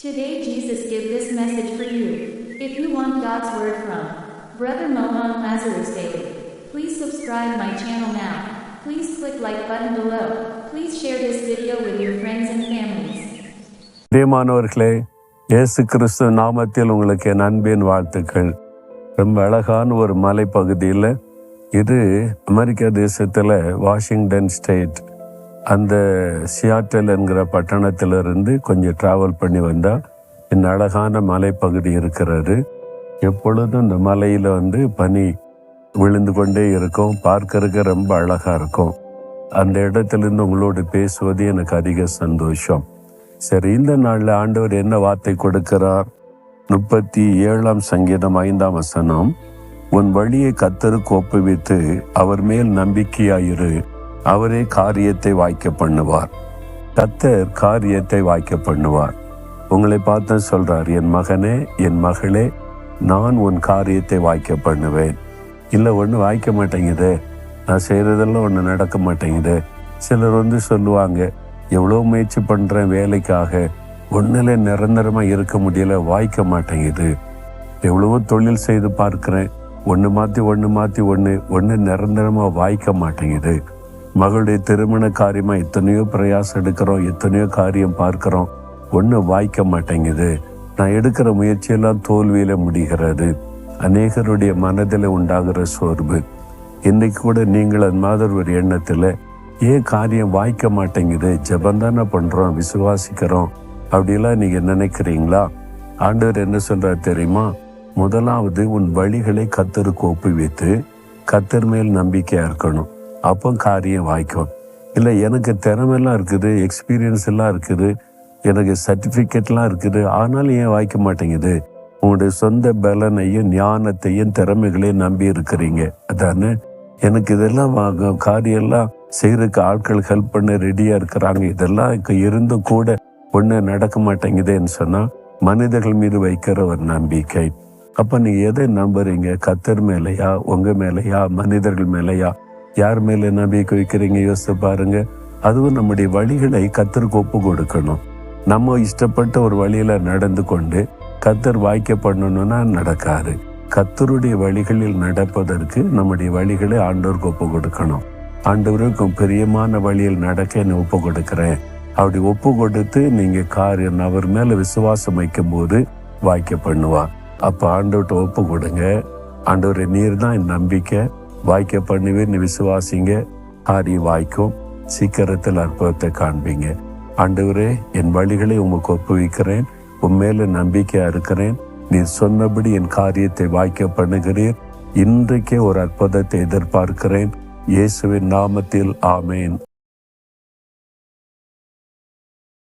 Today Jesus give this message for you. If you want God's word from Brother Mohan Lazarus Daily, please subscribe my channel now. Please click like button below. Please share this video with your friends and families. பிரியமானவர்களே இயேசு கிறிஸ்து நாமத்தில் உங்களுக்கு என் அன்பின் வாழ்த்துக்கள் ரொம்ப அழகான ஒரு மலைப்பகுதியில் இது அமெரிக்கா தேசத்தில் வாஷிங்டன் ஸ்டேட் அந்த சியாட்டல் என்கிற பட்டணத்திலிருந்து கொஞ்சம் ட்ராவல் பண்ணி வந்தால் இந்த அழகான மலைப்பகுதி இருக்கிறது. எப்பொழுதும் இந்த மலையில் வந்து பனி விழுந்து கொண்டே இருக்கும். பார்க்கறதுக்கு ரொம்ப அழகாக இருக்கும். அந்த இடத்துலேருந்து உங்களோடு பேசுவது எனக்கு அதிக சந்தோஷம். சரி இந்த நாளில் ஆண்டவர் என்ன வார்த்தை கொடுக்கிறார்? முப்பத்தி ஏழாம் சங்கீதம் ஐந்தாம் வசனம். உன் வழியை கத்தருக்கு ஒப்புவித்து அவர் மேல் நம்பிக்கையாயிரு. அவரே காரியத்தை வாய்க்க பண்ணுவார். கத்தர் காரியத்தை வாய்க்க பண்ணுவார். உங்களை பார்த்து சொல்றார் என் மகனே என் மகளே நான் உன் காரியத்தை வாய்க்க பண்ணுவேன். இல்லை ஒன்று வாய்க்க மாட்டேங்குது. நான் செய்கிறதெல்லாம் ஒன்று நடக்க மாட்டேங்குது. சிலர் வந்து சொல்லுவாங்க எவ்வளோ முயற்சி பண்ணுறேன் வேலைக்காக. ஒன்றில் நிரந்தரமாக இருக்க முடியல வாய்க்க மாட்டேங்குது. எவ்வளவோ தொழில் செய்து பார்க்குறேன். ஒன்று மாற்றி ஒன்று மாற்றி ஒன்று ஒன்று நிரந்தரமாக வாய்க்க மாட்டேங்குது. மகளுடைய திருமண காரியமாக எத்தனையோ பிரயாசம் எடுக்கிறோம் எத்தனையோ காரியம் பார்க்கிறோம். ஒன்று வாய்க்க மாட்டேங்குது. நான் எடுக்கிற முயற்சியெல்லாம் தோல்வியில் முடிகிறது. அநேகருடைய மனதில் உண்டாகிற சோர்வு. இன்னைக்கு கூட நீங்கள் அந்த மாதிரி ஒரு எண்ணத்தில் ஏன் காரியம் வாய்க்க மாட்டேங்குது? ஜெபந்தானே பண்ணுறோம் விசுவாசிக்கிறோம். அப்படிலாம் நீங்கள் நினைக்கிறீங்களா? ஆண்டவர் என்ன சொல்கிறார் தெரியுமா? முதலாவது உன் வழிகளை கத்தருக்கு ஒப்புவித்து கத்தர் மேல் நம்பிக்கையாக இருக்கணும். அப்போ காரியம் வாய்க்கும். இல்லை எனக்கு திறமெல்லாம் இருக்குது எக்ஸ்பீரியன்ஸ் எல்லாம் இருக்குது எனக்கு சர்டிஃபிகேட்லாம் இருக்குது ஆனாலும் ஏன் வாய்க்க மாட்டேங்குது? உங்களுடைய சொந்த பலனையும் ஞானத்தையும் திறமைகளையும் நம்பி இருக்கிறீங்க. அதானே? எனக்கு இதெல்லாம் வாங்கும் காரியெல்லாம் செய்யறதுக்கு ஆட்கள் ஹெல்ப் பண்ண ரெடியாக இருக்கிறாங்க. இதெல்லாம் இப்போ இருந்தும் கூட ஒன்று நடக்க மாட்டேங்குதேன்னு சொன்னால் மனிதர்கள் மீது வைக்கிற ஒரு நம்பிக்கை. அப்போ நீங்கள் எதை நம்புறீங்க? கத்தர் மேலையா? உங்கள் மேலையா? மனிதர்கள் மேலையா? யார் மேலே நம்பிக்கை வைக்கிறீங்க யோசித்து பாருங்க. அதுவும் நம்முடைய வழிகளை கத்தருக்கு ஒப்பு கொடுக்கணும் நம்ம இஷ்டப்பட்ட ஒரு வழியில நடந்து கொண்டு கத்தர் வாய்க்க பண்ணணும்னா நடக்காது. கத்தருடைய வழிகளில் நடப்பதற்கு நம்முடைய வழிகளை ஆண்டவருக்கு ஒப்பு கொடுக்கணும் ஆண்டவருக்கும் பிரியமான வழியில் நடக்க என்னை ஒப்பு கொடுக்கிறேன் அப்படி ஒப்பு கொடுத்து நீங்க காரியம் அவர் மேல விசுவாசம் வைக்கும் போது வாய்க்க பண்ணுவா. அப்ப ஆண்டவர்கிட்ட ஒப்பு கொடுங்க ஆண்டவரை நீர் தான் என் நம்பிக்கை. வாய்க்க பண்ணுவேன் நீ விசுவாசிங்க. காரியம் வாய்க்கும் சீக்கிரத்தில் அற்புதத்தை காண்பீங்க. ஆண்டவரே என் வழிகளை உமக்கு ஒப்புவிக்கிறேன். உன் நம்பிக்கையா இருக்கிறேன். நீர் சொன்னபடி என் காரியத்தை வாய்க்க பண்ணுகிறீர். இன்றைக்கே ஒரு அற்புதத்தை எதிர்பார்க்கிறேன். இயேசுவின் நாமத்தில் ஆமேன்.